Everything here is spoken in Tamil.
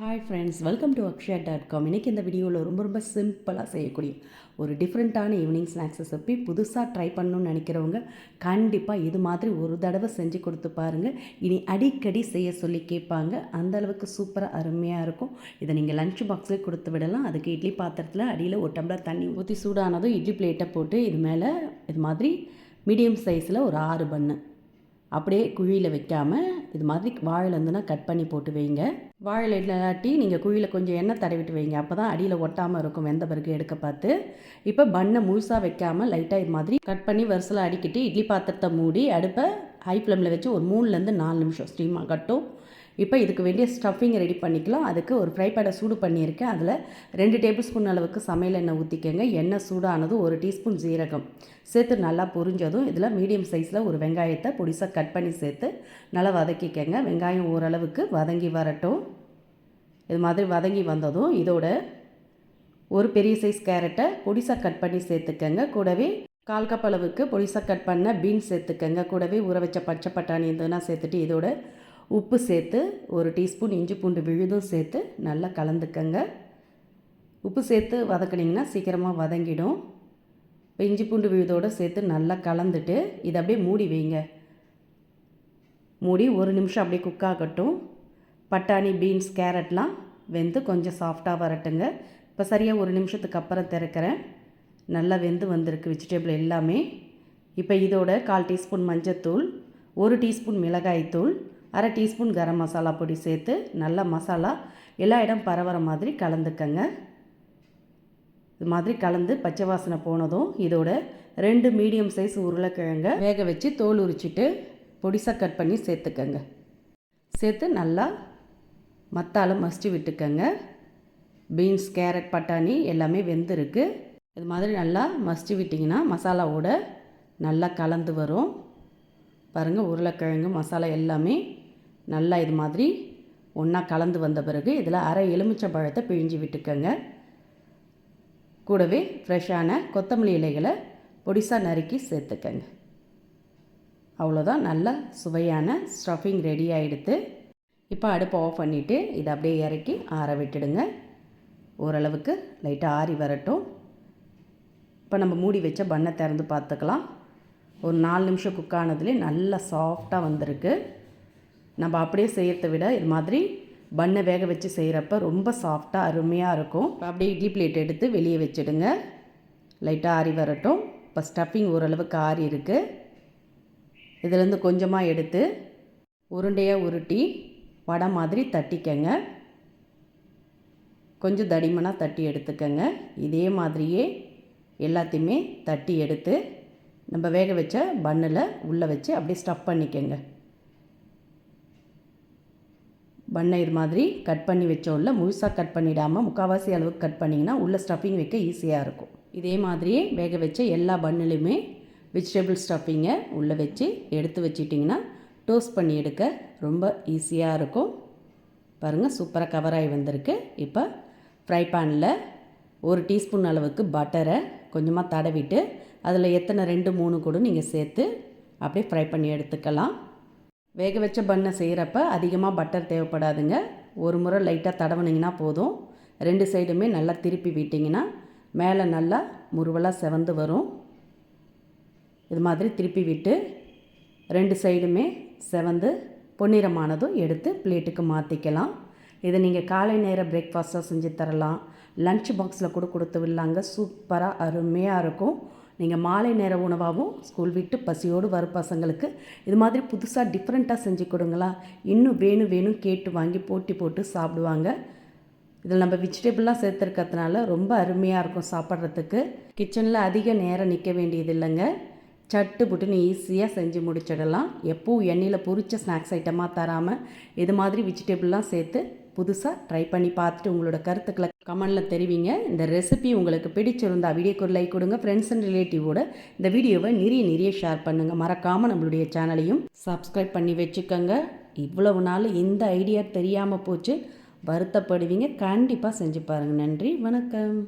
Hi friends welcome to Akshaya dot com இன்றைக்கி இந்த வீடியோவில் ரொம்ப ரொம்ப சிம்பிளாக செய்யக்கூடிய ஒரு டிஃப்ரெண்ட்டான ஈவினிங் ஸ்நாக்ஸ் ரெசிபி புதுசாக ட்ரை பண்ணணும்னு நினைக்கிறவங்க கண்டிப்பாக இது மாதிரி ஒரு தடவை செஞ்சு கொடுத்து பாருங்கள் இனி அடிக்கடி செய்ய சொல்லி கேட்பாங்க. அந்த அளவுக்கு சூப்பராக அருமையாக இருக்கும். இதை நீங்கள் லஞ்ச் பாக்ஸில் கொடுத்து விடலாம். அதுக்கு இட்லி பாத்திரத்தில் அடியில் ஒரு டம்ளர் தண்ணி ஊற்றி சூடானதும் இட்லி பிளேட்டை போட்டு இது மேலே இது மாதிரி மீடியம் சைஸில் ஒரு ஆறு பண்ணு. அப்படியே குழியில் வைக்காமல் இது மாதிரி வாழை இருந்துன்னா கட் பண்ணி போட்டு வைங்க. வாழை இல்லாட்டி நீங்கள் குழியில் கொஞ்சம் எண்ணெய் தடவிட்டு வைங்க. அப்போ தான் அடியில் ஒட்டாமல் இருக்கும் வெந்த பிறகு எடுக்க பார்த்து. இப்போ பண்ணை முழுசாக வைக்காமல் லைட்டாக இது மாதிரி கட் பண்ணி வரிசலாக அடிக்கிட்டு இட்லி பாத்திரத்தை மூடி அடுப்பை ஹை ஃப்ளேமில் வச்சு ஒரு மூணுலேருந்து நாலு நிமிஷம் ஸ்டீம் கட்டும். இப்போ இதுக்கு வேண்டிய ஸ்டஃபிங் ரெடி பண்ணிக்கலாம். அதுக்கு ஒரு ஃப்ரை பேடை சூடு பண்ணியிருக்கேன். அதில் ரெண்டு டேபிள் ஸ்பூன் அளவுக்கு சமையல் எண்ணெய் ஊற்றிக்கங்க எண்ணெய் சூடானது ஒரு டீஸ்பூன் ஜீரகம் சேர்த்து நல்லா பொரிஞ்சதும் இதில் மீடியம் சைஸில் ஒரு வெங்காயத்தை பொடிசாக கட் பண்ணி சேர்த்து நல்லா வதக்கிக்கங்க. வெங்காயம் ஓரளவுக்கு வதங்கி வரட்டும். இது மாதிரி வதங்கி வந்ததும் இதோட ஒரு பெரிய சைஸ் கேரட்டை பொடிசாக கட் பண்ணி சேர்த்துக்கங்க. கூடவே கால் கப் அளவுக்கு பொடிசாக கட் பண்ண பீன்ஸ் சேர்த்துக்கங்க. கூடவே ஊற வச்ச பச்சை பட்டாணி இருந்ததுன்னா சேர்த்துட்டு இதோட உப்பு சேர்த்து ஒரு டீஸ்பூன் இஞ்சி பூண்டு விழுதும் சேர்த்து நல்லா கலந்துக்கங்க. உப்பு சேர்த்து வதக்குனிங்கன்னா சீக்கிரமாக வதங்கிடும். இப்போ இஞ்சி பூண்டு விழுதோடு சேர்த்து நல்லா கலந்துட்டு இதை அப்படியே மூடி வைங்க. மூடி ஒரு நிமிஷம் அப்படியே குக் ஆகட்டும். பட்டாணி பீன்ஸ் கேரட்லாம் வெந்து கொஞ்சம் சாஃப்டாக வரட்டுங்க. இப்போ சரியாக ஒரு நிமிஷத்துக்கு அப்புறம் திறக்கிறேன். நல்லா வெந்து வந்திருக்கு வெஜிடபிள் எல்லாமே. இப்போ இதோட கால் டீஸ்பூன் மஞ்சத்தூள் ஒரு டீஸ்பூன் மிளகாய்த்தூள் அரை டீஸ்பூன் கரம் மசாலா பொடி சேர்த்து நல்லா மசாலா எல்லா இடம் பரவற மாதிரி கலந்துக்கங்க. இது மாதிரி கலந்து பச்சை வாசனை போனதும் இதோட ரெண்டு மீடியம் சைஸ் உருளைக்கிழங்க வேக வச்சு தோல் உரிச்சிட்டு பொடிசாக கட் பண்ணி சேர்த்துக்கங்க. சேர்த்து நல்லா மத்தால மசிச்சு விட்டுக்கங்க. பீன்ஸ் கேரட் பட்டாணி எல்லாமே வெந்திருக்கு. இது மாதிரி நல்லா மசிச்சு விட்டிங்கன்னா மசாலாவோட நல்லா கலந்து வரும். பாருங்கள் உருளைக்கிழங்கு மசாலா எல்லாமே நல்லா இது மாதிரி ஒன்றா கலந்து வந்த பிறகு இதில் அரை எலுமிச்சை பழத்தை பிழிஞ்சு விட்டுக்கோங்க. கூடவே ஃப்ரெஷ்ஷான கொத்தமல்லி இலைகளை பொடிசாக நறுக்கி சேர்த்துக்கங்க. அவ்வளோதான் நல்ல சுவையான ஸ்டஃபிங் ரெடி ஆகிடுத்து இப்போ அடுப்பை ஆஃப் பண்ணிவிட்டு இதை அப்படியே இறக்கி ஆற விட்டுடுங்க. ஓரளவுக்கு லைட்டாக ஆறி வரட்டும். இப்போ நம்ம மூடி வச்ச பண்ணை திறந்து பார்த்துக்கலாம். ஒரு நாலு நிமிஷம் குக் ஆனதுலேயே நல்லா சாஃப்டாக வந்திருக்கு. நம்ம அப்படியே செய்கிறத விட இது மாதிரி பண்ணை வேக வச்சு செய்கிறப்ப ரொம்ப சாஃப்டாக அருமையாக இருக்கும். அப்படியே இட்லி பிளேட் எடுத்து வெளியே வச்சுடுங்க. லைட்டாக ஆறி வரட்டும். இப்போ ஸ்டஃபிங் ஓரளவுக்கு ஆறி இருக்குது இதுலேருந்து கொஞ்சமாக எடுத்து உருண்டையாக உருட்டி வடை மாதிரி தட்டிக்கங்க. கொஞ்சம் தடிமனாக தட்டி எடுத்துக்கங்க. இதே மாதிரியே எல்லாத்தையுமே தட்டி எடுத்து நம்ம வேக வச்ச பண்ணில் உள்ளே வச்சு அப்படியே ஸ்டஃப் பண்ணிக்கோங்க. பண்ணை இது மாதிரி கட் பண்ணி வச்சோம்ல முழுசாக கட் பண்ணிடாமல் முக்கால்வாசி அளவுக்கு கட் பண்ணிங்கன்னா உள்ளே ஸ்டஃபிங் வைக்க ஈஸியாக இருக்கும். இதே மாதிரியே வேக வச்ச எல்லா பண்ணுலையுமே வெஜிடபிள் ஸ்டஃபிங்கை உள்ளே வச்சு எடுத்து வச்சிட்டிங்கன்னா டோஸ்ட் பண்ணி எடுக்க ரொம்ப ஈஸியாக இருக்கும். பாருங்கள் சூப்பராக கவர் ஆகி வந்திருக்கு. இப்போ ஃப்ரை பேனில் ஒரு டீஸ்பூன் அளவுக்கு பட்டரை கொஞ்சமாக தடவிட்டு அதில் எத்தனை ரெண்டு மூணு கூட நீங்கள் சேர்த்து அப்படியே ஃப்ரை பண்ணி எடுத்துக்கலாம். வேக வச்ச பண்ணை செய்கிறப்ப அதிகமாக பட்டர் தேவைப்படாதுங்க. ஒரு முறை லைட்டாக தடவுனிங்கன்னா போதும். ரெண்டு சைடுமே நல்லா திருப்பி விட்டிங்கன்னா மேலே நல்லா முருவலாக செவந்து வரும். இது மாதிரி திருப்பி விட்டு ரெண்டு சைடுமே செவந்து பொன்னிறமானதும் எடுத்து பிளேட்டுக்கு மாற்றிக்கலாம் இதை நீங்கள் காலை நேர பிரேக்ஃபாஸ்ட்டாக செஞ்சு தரலாம். லன்ச் பாக்ஸில் கூட கொடுத்து விடலாங்க. சூப்பராக அருமையாக இருக்கும். நீங்கள் மாலை நேர உணவாகவும் ஸ்கூல் விட்டு பசியோடு வரும் பசங்களுக்கு இது மாதிரி புதுசாக டிஃப்ரெண்ட்டாக செஞ்சு கொடுங்களா. இன்னும் வேணும் வேணும் கேட்டு வாங்கி போட்டி போட்டு சாப்பிடுவாங்க. இதில் நம்ம வெஜிடபிள்லாம் சேர்த்துருக்கிறதுனால ரொம்ப அருமையாக இருக்கும் சாப்பிட்றதுக்கு. கிச்சனில் அதிக நேரம் நிற்க வேண்டியது இல்லைங்க. சட்டு புட்டுன்னு ஈஸியாக செஞ்சு முடிச்சிடலாம். எப்பவும் எண்ணெயில் பொரிச்ச ஸ்நாக்ஸ் ஐட்டமாக தராமல் இது மாதிரி வெஜிடபிள்லாம் சேர்த்து புதுசாக ட்ரை பண்ணி பார்த்துட்டு உங்களோட கருத்துக்களை கமெண்டில் தெரிவிங்க. இந்த ரெசிபி உங்களுக்கு பிடிச்சிருந்தா வீடியோக்கு ஒரு லைக் கொடுங்க. ஃப்ரெண்ட்ஸ் அண்ட் ரிலேட்டிவோட இந்த வீடியோவை நிறைய நிறைய ஷேர் பண்ணுங்கள் மறக்காமல் நம்மளுடைய சேனலையும் சப்ஸ்கிரைப் பண்ணி வச்சுக்கோங்க. இவ்வளவு நாள் இந்த ஐடியா தெரியாமல் போச்சு. வருத்தப்படுவீங்க. கண்டிப்பாக செஞ்சு பாருங்கள் நன்றி. வணக்கம்.